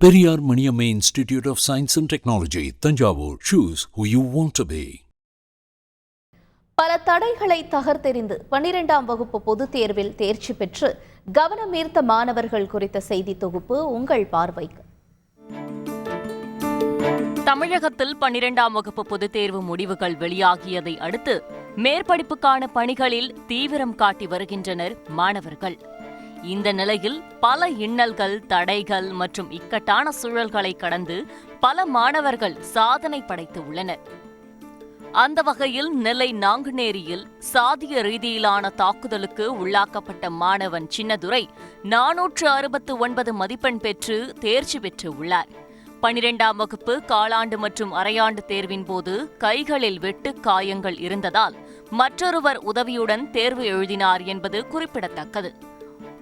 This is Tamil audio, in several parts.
Periyar Maniamma Institute of Science and Technology, Tanjavur. Choose who you want to be. பல தடைகளை தகர்த்தெறிந்து பன்னிரெண்டாம் வகுப்பு பொதுத் தேர்வில் தேர்ச்சி பெற்று கவனம் ஈர்த்த மாணவர்கள் குறித்த செய்தி தொகுப்பு உங்கள் பார்வைக்கு தமிழகத்தில் பன்னிரெண்டாம் வகுப்பு பொதுத் தேர்வு முடிவுகள் வெளியாகியதை அடுத்து மேற்படிப்புக்கான பணிகளில் தீவிரம் காட்டி வருகின்றனர் மாணவர்கள் இந்த நிலையில் பல இன்னல்கள் தடைகள் மற்றும் இக்கட்டான சூழல்களை கடந்து பல மாணவர்கள் சாதனை படைத்து உள்ளனர். அந்த வகையில் நெல்லை நாங்குநேரியில் சாதிய ரீதியிலான தாக்குதலுக்கு உள்ளாக்கப்பட்ட மாணவன் சின்னதுரை நானூற்று அறுபத்து ஒன்பது மதிப்பெண் பெற்று தேர்ச்சி பெற்று உள்ளார். பனிரெண்டாம் வகுப்பு காலாண்டு மற்றும் அரையாண்டு தேர்வின் போது கைகளில் வெட்டு காயங்கள் இருந்ததால் மற்றொருவர் உதவியுடன் தேர்வு எழுதினார் என்பது குறிப்பிடத்தக்கது.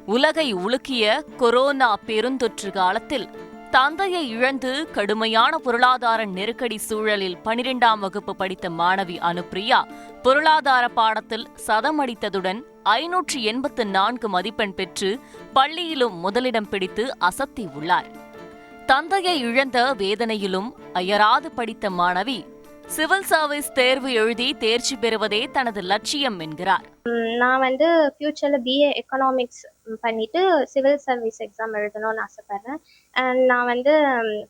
உலகை உலுக்கிய கொரோனா பெருந்தொற்று காலத்தில் தந்தையை இழந்து கடுமையான பொருளாதார நெருக்கடி சூழலில் பனிரெண்டாம் வகுப்பு படித்த மாணவி அனுப்பிரியா பொருளாதார பாடத்தில் சதமடித்ததுடன் ஐநூற்று எண்பத்து நான்கு மதிப்பெண் பெற்று பள்ளியிலும் முதலிடம் பிடித்து அசத்தி உள்ளார். தந்தையை இழந்த வேதனையிலும் அயராது படித்த மாணவி சிவில் சர்வீஸ் தேர்வு எழுதி தேர்ச்சி பெறுவதே தனது லட்சியம் என்கிறார். நான் வந்து ஃப்யூச்சரில் பிஏ எக்கனாமிக்ஸ் பண்ணிட்டு சிவில் சர்வீஸ் எக்ஸாம் எழுதணும்னு ஆசைப்பட்றேன். அண்ட் நான் வந்து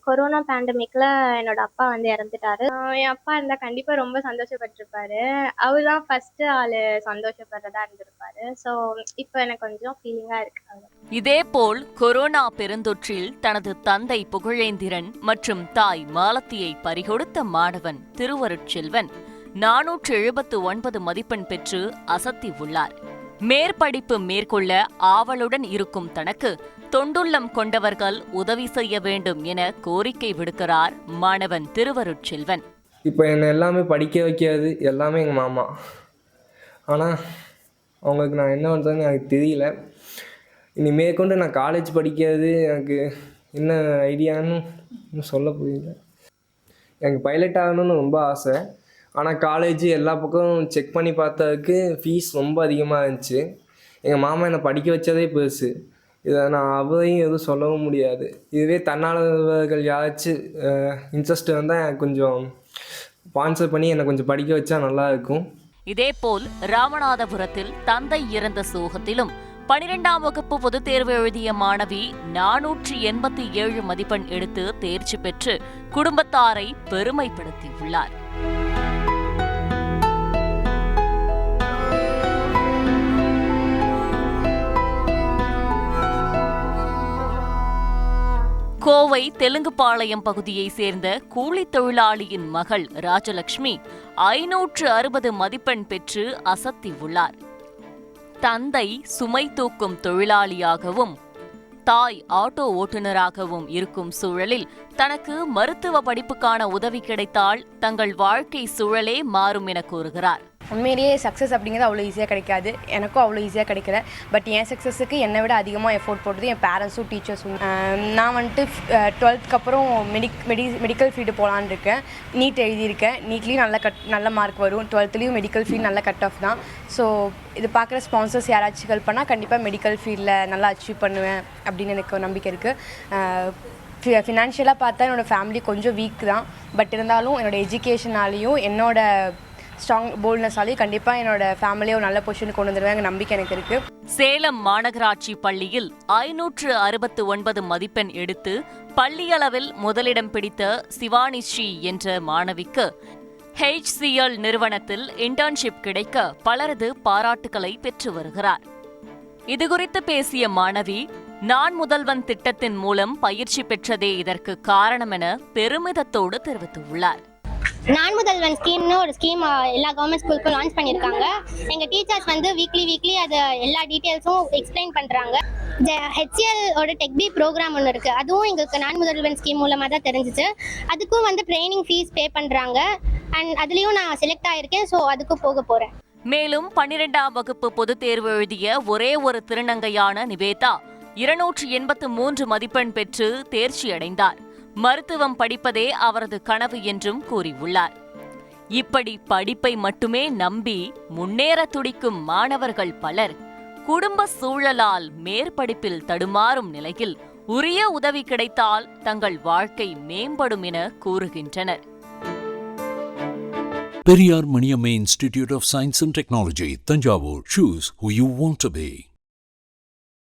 கொரோனா பேண்டமிக்கில் என்னோட அப்பா வந்து இறந்துட்டாரு. என் அப்பா இருந்தால் கண்டிப்பாக ரொம்ப சந்தோஷப்பட்டிருப்பாரு. அவர் தான் ஃபஸ்ட்டு ஆள் சந்தோஷப்படுறதா இருந்திருப்பாரு. ஸோ இப்போ எனக்கு கொஞ்சம் ஃபீலிங்காக இருக்காங்க இதே போல் கொரோனா பெருந்தொற்றில் தனது தந்தை புகழேந்திரன் மற்றும் தாய் மாலத்தியை பறிகொடுத்த மாணவன் திருவருட்செல்வன். நானூற்று எழுபத்து ஒன்பது மதிப்பெண் பெற்று அசத்தி உள்ளார். மேற்படிப்பு மேற்கொள்ள ஆவலுடன் இருக்கும் தனக்கு தொண்டுள்ளம் கொண்டவர்கள் உதவி செய்ய வேண்டும் என கோரிக்கை விடுக்கிறார் மாணவன் திருவருட்செல்வன். இப்போ என்னை எல்லாமே படிக்க வைக்காது எல்லாமே எங்கள் மாமா. ஆனால் அவங்களுக்கு நான் என்ன பண்ணுறதுன்னு எனக்கு தெரியல. இனி மேற்கொண்டு நான் காலேஜ் படிக்கிறது எனக்கு என்ன ஐடியான்னு சொல்ல புரியல. எனக்கு பைலட் ஆகணும்னு ரொம்ப ஆசை. ஆனால் காலேஜ் எல்லா பக்கமும் செக் பண்ணி பார்த்ததுக்கு ஃபீஸ் ரொம்ப அதிகமாக இருந்துச்சு. எங்கள் மாமா என்னை படிக்க வச்சதே பெருசு. இதை நான் அவரையும் எதுவும் சொல்லவும் முடியாது. இதுவே தன்னார்வர்கள் யாராச்சும் இன்ட்ரெஸ்ட் வந்தால் எனக்கு கொஞ்சம் ஸ்பான்சர் பண்ணி என்னை கொஞ்சம் படிக்க வச்சா நல்லா இருக்கும். இதேபோல் ராமநாதபுரத்தில் தந்தை இறந்த சோகத்திலும் பனிரெண்டாம் வகுப்பு பொதுத் தேர்வு எழுதிய மாணவி நானூற்றி எண்பத்தி ஏழு மதிப்பெண் எடுத்து தேர்ச்சி பெற்று குடும்பத்தாரை பெருமைப்படுத்தியுள்ளார். கோவை தெலுங்குபாளையம் பகுதியைச் சேர்ந்த கூலித் தொழிலாளியின் மகள் ராஜலட்சுமி ஐநூற்று அறுபது மதிப்பெண் பெற்று அசத்தி உள்ளார். தந்தை சுமை தூக்கும் தொழிலாளியாகவும் தாய் ஆட்டோ ஓட்டுநராகவும் இருக்கும் சூழலில் தனக்கு மருத்துவ படிப்புக்கான உதவி கிடைத்தால் தங்கள் வாழ்க்கை சூழலே மாறும் என கூறுகிறார். உண்மையிலேயே சக்ஸஸ் அப்படிங்கிறது அவ்வளோ ஈஸியாக கிடைக்காது. எனக்கும் அவ்வளோ ஈஸியாக கிடைக்கல. பட் என் சக்ஸஸுக்கு என்னை விட அதிகமாக எஃபோர்ட் போட்டது என் பேரண்ட்ஸும் டீச்சர்ஸும் நான் வந்துட்டு டுவெல்த்துக்கு அப்புறம் மெடிக் மெடி மெடிக்கல் ஃபீல்டு போகலான்னு இருக்கேன். நீட் எழுதியிருக்கேன். நீட்லேயும் நல்ல கட் நல்ல மார்க் வரும். டுவெல்த்துலேயும் மெடிக்கல் ஃபீல்ட் நல்ல கட் ஆஃப் தான். ஸோ இது பார்க்குற ஸ்பான்சர்ஸ் யாராச்சும் ஹெல்ப் பண்ணால் கண்டிப்பாக மெடிக்கல் ஃபீல்டில் நல்லா அச்சீவ் பண்ணுவேன் அப்படின்னு எனக்கு ஒரு நம்பிக்கை இருக்குது ஃபினான்ஷியலாக பார்த்தா என்னோடய ஃபேமிலி கொஞ்சம் வீக் தான். பட் இருந்தாலும் என்னோடய எஜுகேஷனாலேயும் என்னோடய ஸ்ட்ராங் போல்ட்னஸாலேயும் கண்டிப்பாக என்னோட ஃபேமிலியை ஒரு நல்ல பொசிஷனுக்கு கொண்டு வந்துருவாங்க நம்பிக்கை எனக்கு இருக்குது சேலம் மாநகராட்சி பள்ளியில் ஐநூற்று அறுபத்து ஒன்பது மதிப்பெண் எடுத்து பள்ளியளவில் முதலிடம் பிடித்த சிவானி ஸ்ரீ என்ற மாணவிக்கு ஹெச்சிஎல் நிறுவனத்தில் இன்டர்ன்ஷிப் கிடைக்க பலரது பாராட்டுகளை பெற்று வருகிறார். இதுகுறித்து பேசிய மாணவி நான் முதல்வன் திட்டத்தின் மூலம் பயிற்சி பெற்றதே இதற்கு காரணம் என பெருமிதத்தோடு தெரிவித்துள்ளார். நான் முதல்வன் ஸ்கீம்னு ஒரு ஸ்கீம் எல்லா கவர்மெண்ட் ஸ்கூலுக்கும் லான்ச் பண்ணியிருக்காங்க. எங்கள் டீச்சர்ஸ் வந்து வீக்லி வீக்லி அதை எல்லா டீட்டெயில்ஸும் எக்ஸ்பிளைன் பண்ணுறாங்க ஹெச்சிஎல் ஓட டெக்பி ப்ரோக்ராம் ஒன்று இருக்குது அதுவும் எங்களுக்கு நான் முதல்வன் ஸ்கீம் மூலமாக தான் தெரிஞ்சிச்சு. அதுக்கும் வந்து ட்ரைனிங் ஃபீஸ் பே பண்ணுறாங்க அண்ட் அதுலேயும் நான் செலக்ட் ஆகியிருக்கேன் ஸோ அதுக்கும் போக போகிறேன் மேலும் பன்னிரெண்டாம் வகுப்பு பொதுத் தேர்வு எழுதிய ஒரே ஒரு திருநங்கையான நிவேதா இருநூற்று எண்பத்து மூன்று மதிப்பெண் பெற்று தேர்ச்சி அடைந்தார் மருத்துவம் படிப்பதே அவரது கனவு என்றும் கூறியுள்ளார். இப்படி படிப்பை மட்டுமே நம்பி முன்னேற துடிக்கும் மாணவர்கள் பலர் குடும்ப சூழலால் மேற்படிப்பில் தடுமாறும் நிலையில் உரிய உதவி கிடைத்தால் தங்கள் வாழ்க்கை மேம்படும் என கூறுகின்றனர். Periyar Maniammai institute of science and technology Thanjavur. Choose who you want to be